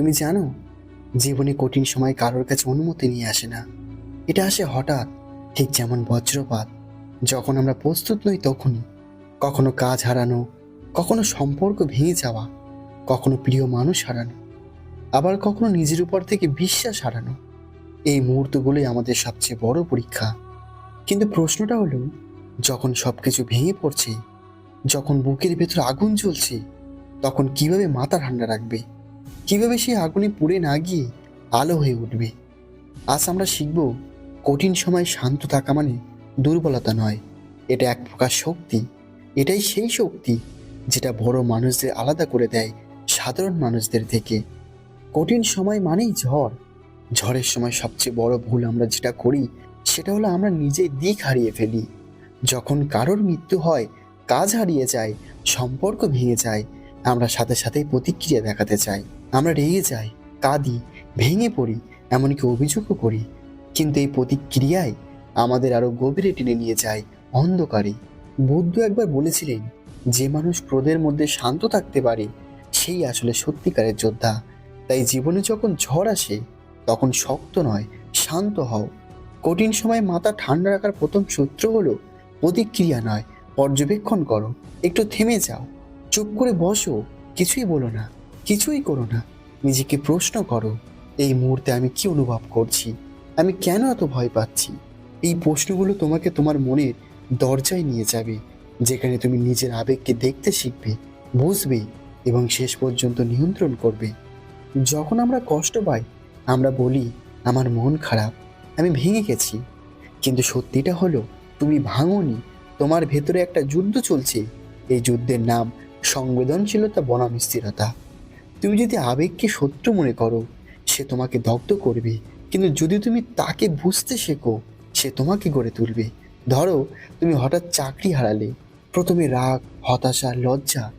তুমি জানো, জীবনে কঠিন সময় কারোর কাছে অনুমতি নিয়ে আসে না। এটা আসে হঠাৎ, ঠিক যেমন বজ্রপাত। যখন আমরা প্রস্তুত নই তখনই। কখনো কাজ হারানো, কখনো সম্পর্ক ভেঙে যাওয়া, কখনো প্রিয় মানুষ হারানো, আবার কখনো নিজের উপর থেকে বিশ্বাস হারানো। এই মুহূর্তগুলোই আমাদের সবচেয়ে বড় পরীক্ষা। কিন্তু প্রশ্নটা হলো, যখন সবকিছু ভেঙে পড়ছে, যখন বুকের ভেতর আগুন জ্বলছে, তখন কীভাবে মাথা ঠান্ডা রাখবে? কীভাবে সেই আগুনে পুড়ে না গিয়ে আলো হয়ে উঠবে? আজ আমরা শিখব কঠিন সময় শান্ত থাকা মানে দুর্বলতা নয়। এটা এক প্রকার শক্তি। এটাই সেই শক্তি যেটা বড় মানুষদের আলাদা করে দেয় সাধারণ মানুষদের থেকে। কঠিন সময় মানেই ঝড়। ঝড়ের সময় সবচেয়ে বড় ভুল আমরা যেটা করি, সেটা হলো আমরা নিজেই দিক হারিয়ে ফেলি। যখন কারোর মৃত্যু হয়, কাজ হারিয়ে যায়, সম্পর্ক ভেঙে যায়, আমরা সাথে সাথেই প্রতিক্রিয়া দেখাতে চাই। আমরা রেগে যাই, কাঁদি, ভেঙে পড়ি, এমনকি অভিযোগও করি। কিন্তু এই প্রতিক্রিয়ায় আমাদের আরও গভীরে টেনে নিয়ে যায় অন্ধকারে। বুদ্ধ একবার বলেছিলেন, যে মানুষ ক্রোধের মধ্যে শান্ত থাকতে পারে, সেই আসলে সত্যিকারের যোদ্ধা। তাই জীবনে যখন ঝড় আসে, তখন শক্ত নয়, শান্ত হও। কঠিন সময় মাথা ঠান্ডা রাখার প্রথম সূত্র হলো, প্রতিক্রিয়া নয়, পর্যবেক্ষণ করো। একটু থেমে যাও। চুপ করে বসো, কিছুই বলো না। কিছুই করো না। নিজেকে প্রশ্ন করো, এই মুহূর্তে আমি কি অনুভব করছি? আমি কেন এত ভয় পাচ্ছি? এই প্রশ্নগুলো তোমাকে তোমার মনের দরজায় নিয়ে যাবে, যেখানে তুমি নিজের আবেগকে দেখতে শিখবে, বুঝবে এবং শেষ পর্যন্ত নিয়ন্ত্রণ করবে। যখন আমরা কষ্ট পাই, আমরা বলি, আমার মন খারাপ, আমি ভেঙে গেছি। কিন্তু সত্যিটা হলো, তুমি ভাঙনি। তোমার ভেতরে একটা যুদ্ধ চলছে। এই যুদ্ধের নাম সংবেদনশীলতা, বনাম স্থিরতা। তুমি যদি আবেগকে শত্রু মনে করো, সে তোমাকে দগ্ধ করবে। কিন্তু যদি তুমি তাকে বুঝতে শেখো, সে তোমাকে গড়ে তুলবে। ধরো, তুমি হঠাৎ চাকরি হারালে, প্রথমে রাগ, হতাশা, লজ্জা,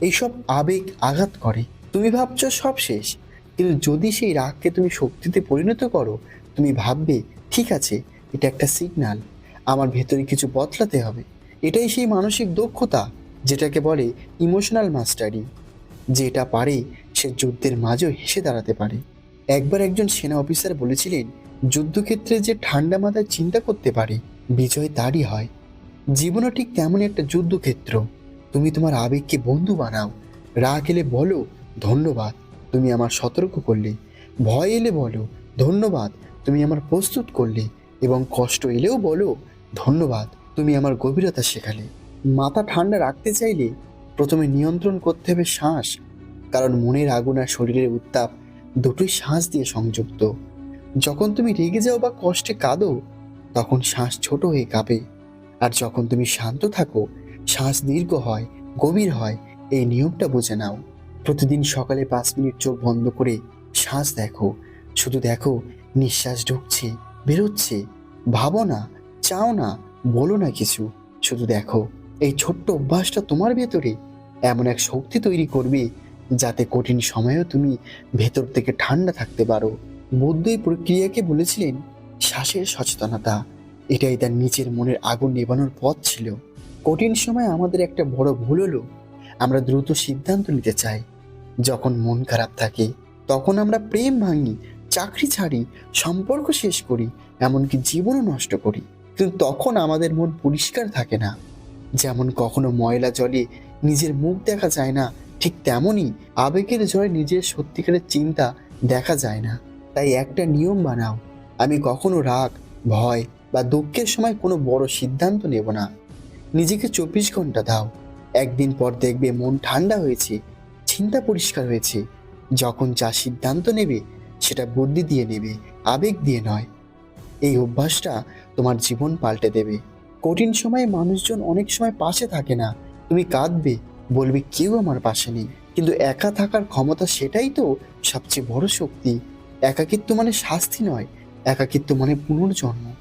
এইসব আবেগ আঘাত করে। তুমি ভাবছ সব শেষ। কিন্তু যদি সেই রাগকে তুমি শক্তিতে পরিণত করো, তুমি ভাববে, ঠিক আছে, এটা একটা সিগন্যাল আমার ভেতরে কিছু বদলাতে হবে। এটাই সেই মানসিক দক্ষতা, যেটাকে বলে ইমোশনাল মাস্টারি যেটা পারে সে যুদ্ধের মাঝেও হেসে দাঁড়াতে পারে। একবার একজন সেনা অফিসার বলেছিলেন, যুদ্ধক্ষেত্রে যে ঠান্ডা মাথায় চিন্তা করতে পারে, বিজয় তারই হয়। জীবনও ঠিক তেমনই একটা যুদ্ধক্ষেত্র। তুমি তোমার আবেগকে বন্ধু বানাও। রাগ এলে বলো, ধন্যবাদ, তুমি আমার সতর্ক করলে। ভয় এলে বলো, ধন্যবাদ, তুমি আমার প্রস্তুত করলে। এবং কষ্ট এলেও বলো, ধন্যবাদ, তুমি আমার গভীরতা শেখালে। মাথা ঠান্ডা রাখতে চাইলে প্রথমে নিয়ন্ত্রণ করতে হবে শ্বাস কারণ মনের আগুন আর শরীরের উত্তাপ দুটোই শ্বাস দিয়ে সংযুক্ত। যখন তুমি রেগে যাও বা কষ্টে কাঁদো, তখন শ্বাস ছোট হয়ে কাঁপে। আর যখন তুমি শান্ত থাকো, শ্বাস দীর্ঘ হয়, গভীর হয়, এই নিয়মটা বুঝে নাও। প্রতিদিন সকালে পাঁচ মিনিট চোখ বন্ধ করে শ্বাস দেখো। শুধু দেখো, নিঃশ্বাস ঢুকছে, বেরোচ্ছে। ভাবো না, চাও না, বলো না কিছু। শুধু দেখো, এই ছোট্ট অভ্যাসটা তোমার ভেতরে এমন এক শক্তি তৈরি করবে যাতে কঠিন সময়েও তুমি ভেতর থেকে ঠান্ডা থাকতে পারো। বুদ্ধ এই প্রক্রিয়াকে বলেছিলেন শ্বাসের সচেতনতা। এটাই তার নিচের মনের আগুন নেবানোর পথ ছিল। কঠিন সময় আমাদের একটা বড় ভুল হলো, আমরা দ্রুত সিদ্ধান্ত নিতে চাই। যখন মন খারাপ থাকে, তখন আমরা প্রেম ভাঙি, চাকরি ছাড়ি, সম্পর্ক শেষ করি, এমনকি জীবনও নষ্ট করি। কিন্তু তখন আমাদের মন পরিষ্কার থাকে না। যেমন কখনো ময়লা জলে নিজের মুখ দেখা যায় না ঠিক তেমনই আবেগের জলে নিজের সত্যিকারের চিন্তা দেখা যায় না। তাই একটা নিয়ম বানাও। আমি কখনো রাগ, ভয় বা দুঃখের সময় কোনো বড় সিদ্ধান্ত নেব না। নিজেকে চব্বিশ ঘণ্টা দাও। একদিন পর দেখবে মন ঠান্ডা হয়েছে, চিন্তা পরিষ্কার হয়েছে। যখন যা সিদ্ধান্ত নেবে, সেটা বুদ্ধি দিয়ে নেবে, আবেগ দিয়ে নয়। এই অভ্যাসটা তোমার জীবন পাল্টে দেবে। কঠিন সময়ে মানুষজন অনেক সময় পাশে থাকে না। তুমি কাঁদবে বলবে, কেউ আমার পাশে নেই। কিন্তু একা থাকার ক্ষমতা সেটাই তো সবচেয়ে বড় শক্তি। একাকিত্ব মানে শাস্তি নয়, একাকিত্ব মানে পুনর্জন্ম।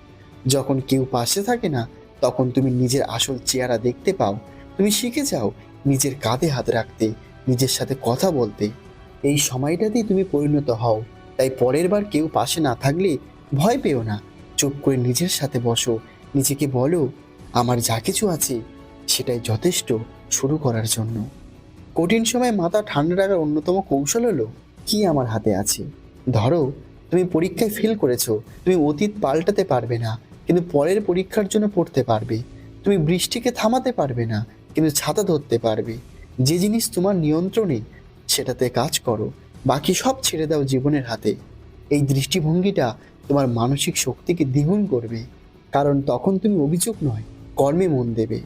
যখন কেউ পাশে থাকে না, তখন তুমি নিজের আসল চেহারা দেখতে পাও। তুমি শিখে যাও নিজের কাঁধে হাত রাখতে, নিজের সাথে কথা বলতে। এই সময়টাতেই তুমি পরিণত হও। তাই পরের বার কেউ পাশে না থাকলে ভয় পেও না। চুপ করে নিজের সাথে বসো। নিজেকে বলো, আমার যা কিছু আছে, সেটাই যথেষ্ট। শুরু করার জন্য। কঠিন সময় মাথা ঠান্ডা রাখার অন্যতম কৌশল হলো কি আমার হাতে আছে। ধরো, তুমি পরীক্ষায় ফেল করেছ, তুমি অতীত পাল্টাতে পারবে না, কিন্তু পরের পরীক্ষার জন্য পড়তে পারবে। তুমি বৃষ্টিকে থামাতে পারবে না, কিন্তু ছাতা ধরতে পারবে। যে জিনিস তোমার নিয়ন্ত্রণে, সেটাতে কাজ করো। বাকি সব ছেড়ে দাও জীবনের হাতে। এই দৃষ্টিভঙ্গিটা তোমার মানসিক শক্তিকে দ্বিগুণ করবে। কারণ তখন তুমি অভিযোগ নয়, কর্মে মন দেবে।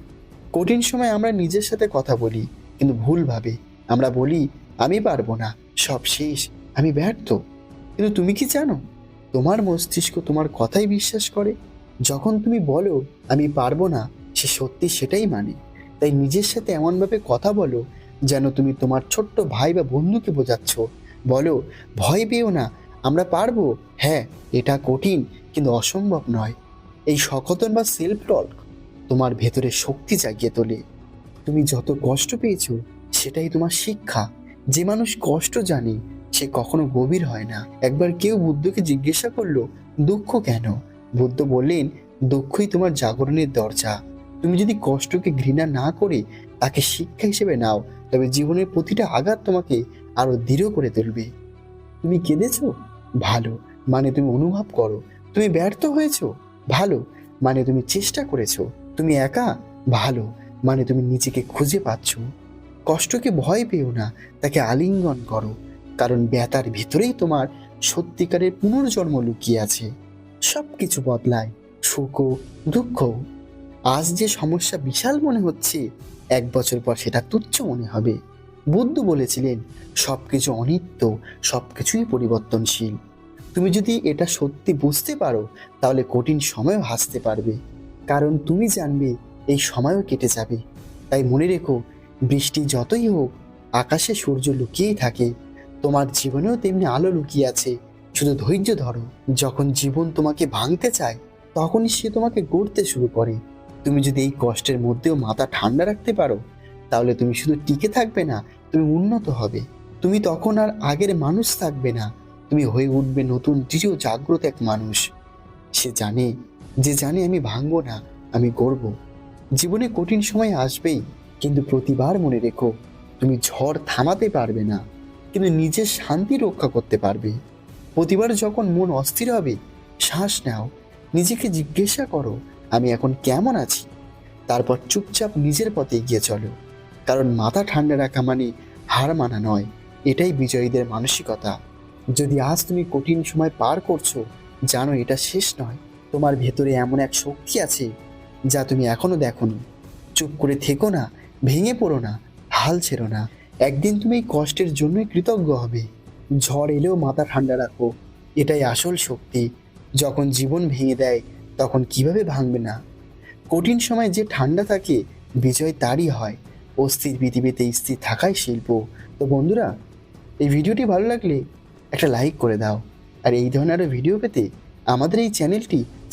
কঠিন সময় আমরা নিজের সাথে কথা বলি, কিন্তু ভুলভাবে। আমরা বলি, আমি পারব না, সব শেষ, আমি ব্যর্থ। কিন্তু তুমি কি জানো? তোমার মস্তিষ্ক তোমার কথাই বিশ্বাস করে। যখন তুমি বলো, আমি পারব না, সে সত্যি সেটাই মানে। তাই নিজের সাথে এমনভাবে কথা বলো, যেন তুমি তোমার ছোট্ট ভাই বা বন্ধুকে বোঝাচ্ছ। বলো, ভয় পেও না, আমরা পারব। হ্যাঁ এটা কঠিন, কিন্তু অসম্ভব নয়। এই সকতন বা সেলফ টক তোমার ভেতরে শক্তি জাগিয়ে তোলে। তুমি যত কষ্ট পেয়েছ, সেটাই তোমার শিক্ষা। যে মানুষ কষ্ট জানে, সে কখনো গভীর হয় না। একবার কেউ বুদ্ধকে জিজ্ঞাসা করল, দুঃখ কেন? বুদ্ধ বললেন, দুঃখই তোমার জাগরণের দরজা। তুমি যদি কষ্টকে ঘৃণা না করে, তাকে শিক্ষা হিসেবে নাও, তবে জীবনের প্রতিটা আঘাত তোমাকে আরও দৃঢ় করে তুলবে। তুমি কেঁদেছ? ভালো। মানে তুমি অনুভব করো। তুমি ব্যর্থ হয়েছো? ভালো। মানে তুমি চেষ্টা করেছ। তুমি একা? ভালো। মানে তুমি নিজেকে খুঁজে পাচ্ছ। কষ্টকে ভয় পেও না, তাকে আলিঙ্গন করো। কারণ ব্যথার ভিতরেই তোমার সত্যিকারের পুনর্জন্ম লুকিয়ে আছে। সব কিছু বদলায়, সুখ দুঃখ। আজ যে সমস্যা বিশাল মনে হচ্ছে, এক বছর পর সেটা তুচ্ছ মনে হবে। বুদ্ধ বলেছিলেন সব কিছু অনিত্য সব কিছুই পরিবর্তনশীল। তুমি যদি এটা সত্যি বুঝতে পারো, তাহলে কঠিন সময়ও হাসতে পারবে। কারণ তুমি জানবে এই সময়ও কেটে যাবে। তাই মনে রেখো, বৃষ্টি যতই হোক, আকাশে সূর্য লুকিয়েই থাকে। তোমার জীবনেও তেমনি আলো লুকিয়ে আছে। শুধু ধৈর্য ধরো, যখন জীবন তোমাকে ভাঙতে চায়, তখনই সে তোমাকে গড়তে শুরু করে। তুমি যদি এই কষ্টের মধ্যেও মাথা ঠান্ডা রাখতে পারো, তাহলে তুমি শুধু টিকে থাকবে না, তুমি উন্নত হবে। তুমি তখন আর আগের মানুষ থাকবে না। তুমি হয়ে উঠবে নতুন দৃঢ় জাগ্রত এক মানুষ। সে জানে যে জানে আমি ভাঙবো না, আমি গড়ব। জীবনে কঠিন সময় আসবেই, কিন্তু প্রতিবার মনে রেখো, তুমি ঝড় থামাতে পারবে না, কিন্তু নিজের শান্তি রক্ষা করতে পারবে। প্রতিবার যখন মন অস্থির হবে, শ্বাস নাও, নিজেকে জিজ্ঞাসা করো, আমি এখন কেমন আছি? তারপর চুপচাপ নিজের পথে এগিয়ে চলো। কারণ মাথা ঠান্ডা রাখা মানে হার মানা নয়, এটাই বিজয়ীদের মানসিকতা। যদি আজ তুমি কঠিন সময় পার করছ, জানো এটা শেষ নয়। তোমার ভেতরে এমন এক শক্তি আছে যা তুমি এখনও দেখোনি। চুপ করে থেকো না, ভেঙে পড়ো না, হাল ছেড়ো না। একদিন তুমি এই কষ্টের জন্যই কৃতজ্ঞ হবে। ঝড় এলেও মাথা ঠান্ডা রাখো, এটাই আসল শক্তি। যখন জীবন ভেঙে দেয়, তখন কীভাবে ভাঙবে না? কঠিন সময় যে ঠান্ডা থাকে, বিজয় তারই হয়। অস্থির পৃথিবীতে স্থির থাকাই শিল্প। তো বন্ধুরা, এই ভিডিওটি ভালো লাগলে একটা লাইক করে দাও। আর এই ধরনের ভিডিও পেতে আমাদের এই চ্যানেলটি